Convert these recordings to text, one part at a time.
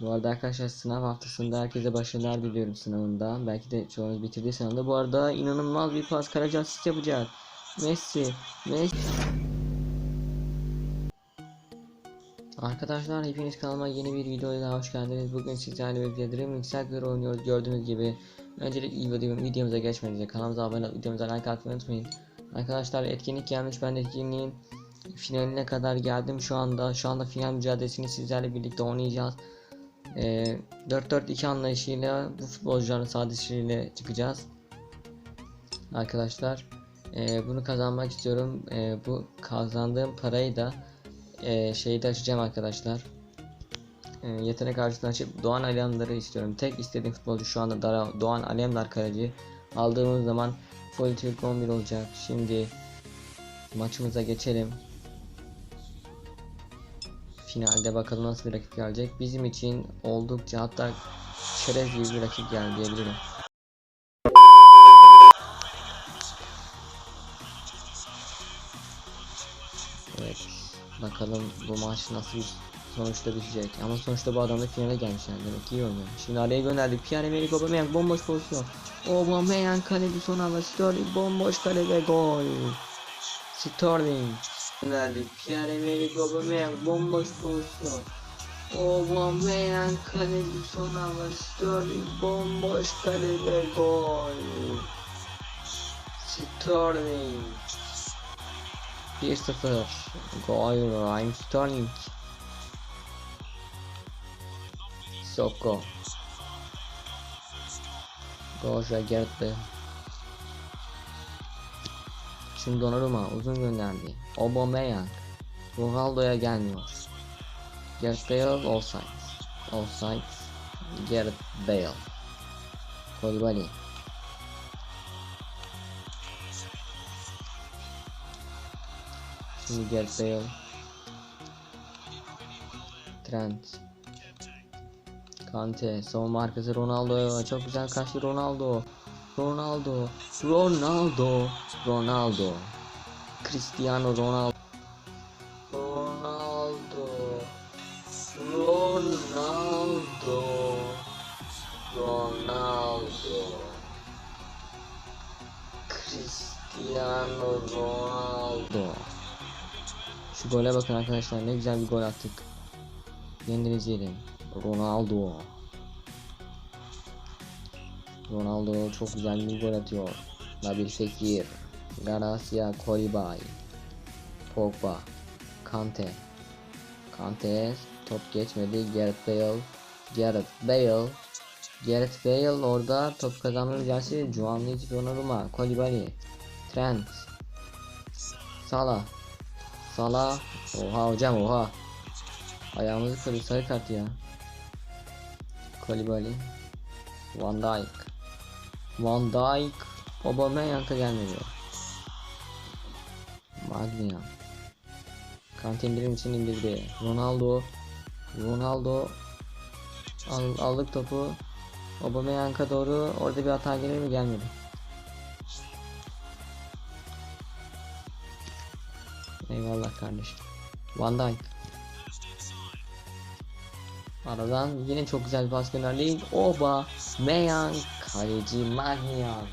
Bu arada arkadaşlar sınav haftasında herkese başarılar diliyorum sınavında. Belki de çoğunuz bitirdi sınavda. Bu arada inanılmaz bir pas Karaca asist yapacak. Messi. Messi. Arkadaşlar hepiniz kanalıma yeni bir videoya hoş geldiniz. Bugün sizlerle birlikte Dreaming Cycler oynuyoruz. Gördüğünüz gibi öncelikle video- videomuza geçmeden kanalımıza abone olup videomuza like atmayı unutmayın. Arkadaşlar etkinlik gelmiş. Ben de etkinliğin finaline kadar geldim şu anda. Şu anda final mücadelesini sizlerle birlikte oynayacağız. Ee, 4-4-2 anlayışıyla bu futbolcuların sadesiyle çıkacağız. Arkadaşlar ee, bunu kazanmak istiyorum. Ee, bu kazandığım parayı da ee, şeyde açacağım arkadaşlar. Ee, yetenek karşısına açıp Doğan Alemdar'ı istiyorum. Tek istediğim futbolcu şu anda Dara- Doğan Alemdar kaleci. Aldığımız zaman full Türk 11 olacak. Şimdi maçımıza geçelim. Finalde bakalım nasıl bir rakip gelecek. Bizim için oldukça hatta çerez gibi bir rakip geldi diyebilirim. Evet. Bakalım bu maç nasıl bir sonuçta bitecek. Ama sonuçta bu adam da finale gelmiş yani demek ki iyi oynuyor. Şimdi araya gönderdik. Pierre-Emerick Aubameyang bomboş pozisyon. Aubameyang kaleci son anda Sterling bomboş kale ve gol. Sterling gönderdik. Pierre-Emerick Aubameyang bomboş pozisyon. Aubameyang kaleci son anda Sterling bomboş kale ve gol. Sterling 1-0 Gol Raheem Sterling Soko Goja Gert'te Şimdi Donnarumma uzun gönderdi Aubameyang Ronaldo'ya gelmiyor. Gareth Bale offside. Offside Gareth Bale. Koulibaly Şimdi Gareth Bale. Trent. Kante savunma arkası Ronaldo çok güzel kaçtı Ronaldo Ronaldo Ronaldo Ronaldo. Cristiano Ronaldo. Ronaldo Ronaldo Ronaldo. Cristiano Ronaldo. Şu gole bakın arkadaşlar ne güzel bir gol attık. Yeniden izleyelim Ronaldo Ronaldo çok güzel bir gol atıyor. Nabil Fekir Garcia Kolibay Pogba Kante. Kante top geçmedi. Gareth Bale Gareth Bale Gareth Bale orada top kazanma mücadelesi Juanluigi Donnarumma Kolibali Trent Salah. Salah Oha hocam oha. Ayağımızı kırdı sarı kart ya. Kolibali Van Dijk Van Dijk Aubameyang'a gelmedi. Magnian Kante indirim için indirdi. Ronaldo. Ronaldo. Al, aldık topu. Aubameyang'a doğru orada bir hata gelir mi? Gelmedi. Eyvallah kardeşim. Van Dijk. Aradan yine çok güzel bir pas gönderdik. Oba, Meyan, kaleci Magnian.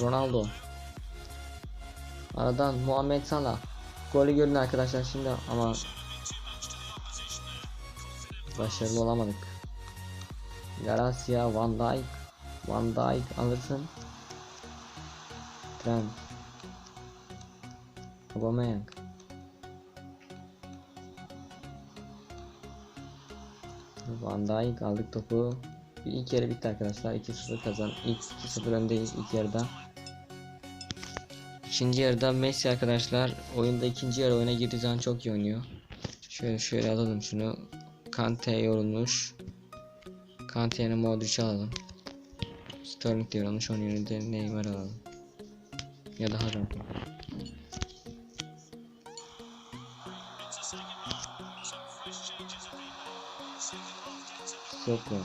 Ronaldo. Aradan Muhammed Salah. Golü görün arkadaşlar şimdi ama başarılı olamadık. Garcia, Van Dijk. Van Dijk alırsın. Trent. Aubameyang. Van Dijk aldık topu. İlk yarı bitti arkadaşlar. 2-0 kazan. İlk 2-0 öndeyiz ilk yarıda. İkinci yarıda Messi arkadaşlar oyunda ikinci yarı oyuna girdiği zaman çok iyi oynuyor. Şöyle şöyle alalım şunu. Kante yorulmuş. Kante yerine Modric'i alalım. Sterling de yorulmuş. Onun yerine de Neymar alalım. Ya da Hazard. Soko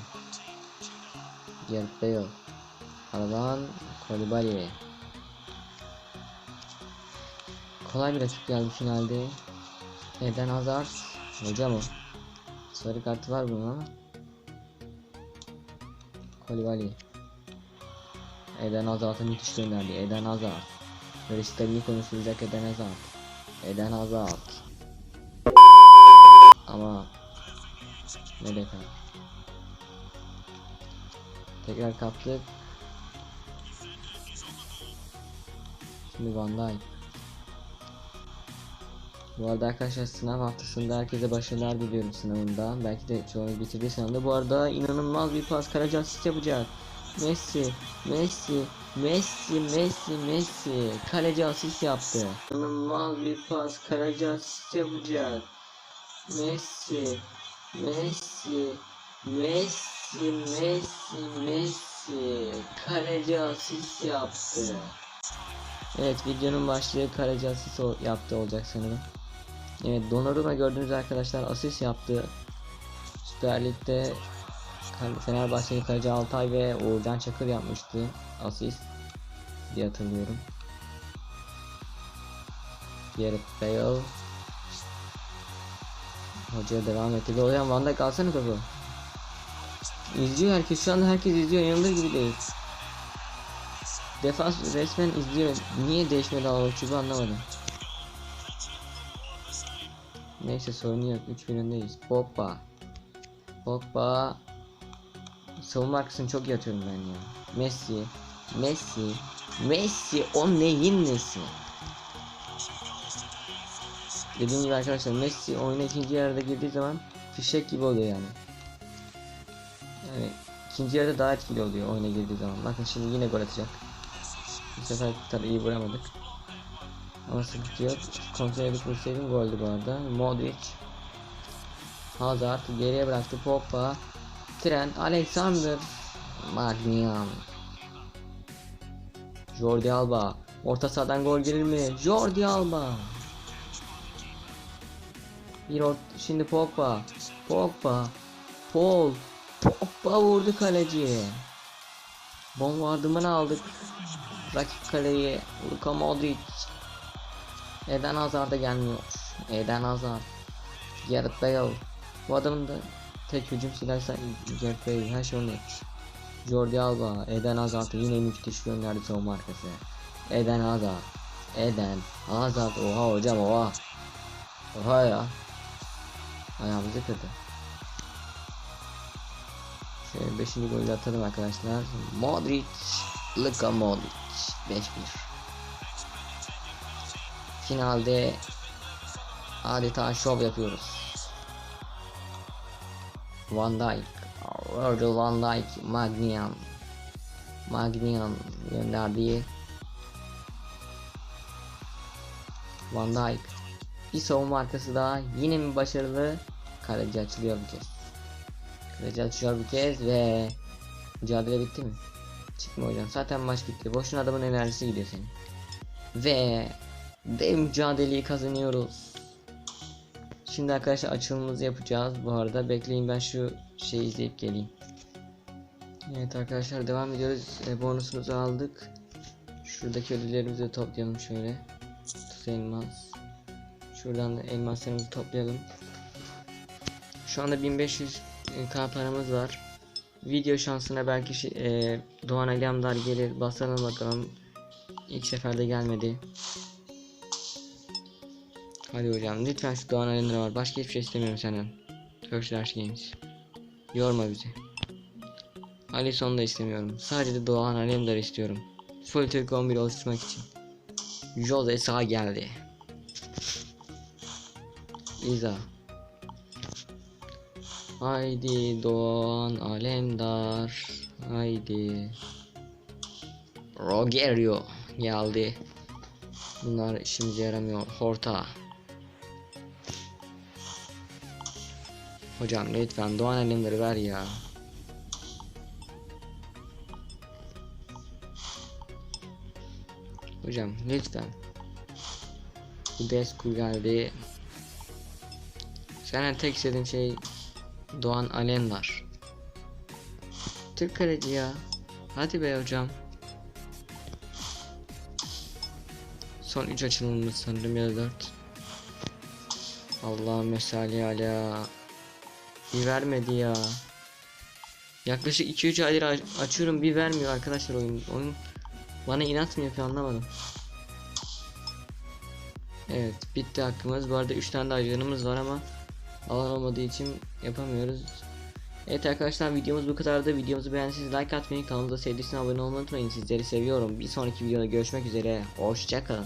Gareth Bale Aradan Kolibali Kolay bir rakip geldi finalde Eden Hazard. Hocam o. Sarı kartı var bunun ama. Kolivali. Eden Hazard'a müthiş gönderdi. Eden Hazard. Böyle stabil konuşulacak Eden Hazard. Eden Hazard. Ama ne dekar. Tekrar kaptık. Şimdi Van Dijk. Bu arada arkadaşlar sınav haftasında herkese başarılar diliyorum sınavında. Belki de çoğunuz bitirdiği sınavda. Bu arada inanılmaz bir pas Karaca asist yapacak. Messi, Messi, Messi, Messi, Messi. Kaleci asist yaptı. İnanılmaz bir pas Karaca asist yapacak. Messi, Messi, Messi, Messi, Messi. Kaleci asist yaptı. Evet videonun başlığı kaleci asist yaptı olacak sanırım. Evet Donnarumma gördüğünüz arkadaşlar asist yaptı. Süper Lig'de Fenerbahçe'nin kaleci Altay ve Uğurcan Çakır yapmıştı asist diye hatırlıyorum. Gareth Bale Hoca devam etti. Hocam Van Dijk alsana topu. İzliyor herkes şu anda herkes izliyor yanılır gibi değil. Defans resmen izliyor. Niye değişmedi Ağustos'u anlamadım. Neyse sorun yok. 3 öndeyiz. Pogba. Pogba. Savunma arkasını çok iyi atıyorum ben ya. Messi. Messi. Messi o neyin nesi? Dediğim gibi arkadaşlar Messi oyuna ikinci yarıda girdiği zaman fişek gibi oluyor yani. Yani ikinci yarıda daha etkili oluyor oyuna girdiği zaman. Bakın şimdi yine gol atacak. Bu sefer tabi iyi vuramadık. Ama sıkıntı yok. Kontrol edip vursaydım goldü bu arada. Modric. Hazard geriye bıraktı. Pogba. Trent. Alexander. Magnian. Jordi Alba. Orta sahadan gol gelir mi? Jordi Alba. Bir ort şimdi Pogba. Pogba. Paul. Pogba vurdu kaleciye. Bombardımanı aldık. Rakip kaleyi Luka Modric. Eden Hazard'a gelmiyor. Eden Hazard. Gareth Bale. Bu adamın da tek hücum silahıysa Gareth Bale. Her şey onu yapmış. Jordi Alba. Eden Hazard'ı yine müthiş gönderdi savunma arkası. Eden Hazard. Eden Hazard. Oha hocam oha. Oha ya. Ayağımızı kırdı. Şöyle 5. golü de atalım arkadaşlar. Modric. Luka Modric. 5-1. Finalde adeta şov yapıyoruz. Van Dijk, Virgil van Dijk, Magnian, Magnian gönderdiği Van Dijk. Bir savunma arkası daha yine mi başarılı? Kaleci açılıyor bir kez. Kaleci açıyor bir kez ve mücadele bitti mi? Çıkma hocam. Zaten maç bitti. Boşuna adamın enerjisi gidiyor senin. Ve dev mücadeleyi kazanıyoruz. Şimdi arkadaşlar açılımımızı yapacağız. Bu arada bekleyin ben şu şeyi izleyip geleyim. Evet arkadaşlar devam ediyoruz. E, bonusumuzu aldık. Şuradaki ödüllerimizi toplayalım şöyle. Tuz elmas. Şuradan da elmaslarımızı toplayalım. Şu anda 1500 k paramız var. Video şansına belki şey, e, Doğan Alemdar gelir. Basalım bakalım. İlk seferde gelmedi. Hadi hocam lütfen şu Doğan Alemdar var. Başka hiçbir şey istemiyorum senden. Görüşler Games. Yorma bizi. Alison'u da istemiyorum. Sadece Doğan Alemdar istiyorum. Full Türk 11 oluşturmak için. Jose sağ geldi. İza. Haydi Doğan Alemdar. Haydi. Rogerio geldi. Bunlar işimize yaramıyor. Horta. Hocam lütfen Doğan Alemdar'ı ver ya. Hocam lütfen. Bu Desku geldi. Senden tek istediğim şey Doğan Alemdar. Türk kaleci ya. Hadi be hocam. Son 3 açılımımız sanırım ya da 4. Allah'ım mesali ala. Bir vermedi ya. Yaklaşık 2-3 aydır aç- açıyorum bir vermiyor arkadaşlar oyun. Oyun bana inat mı yapıyor anlamadım. Evet bitti hakkımız. Bu arada 3 tane daha canımız var ama alan olmadığı için yapamıyoruz. Evet arkadaşlar videomuz bu kadardı. Videomuzu beğendiyseniz like atmayı, kanalımıza sevdiyseniz abone olmayı unutmayın. Sizleri seviyorum. Bir sonraki videoda görüşmek üzere. Hoşçakalın.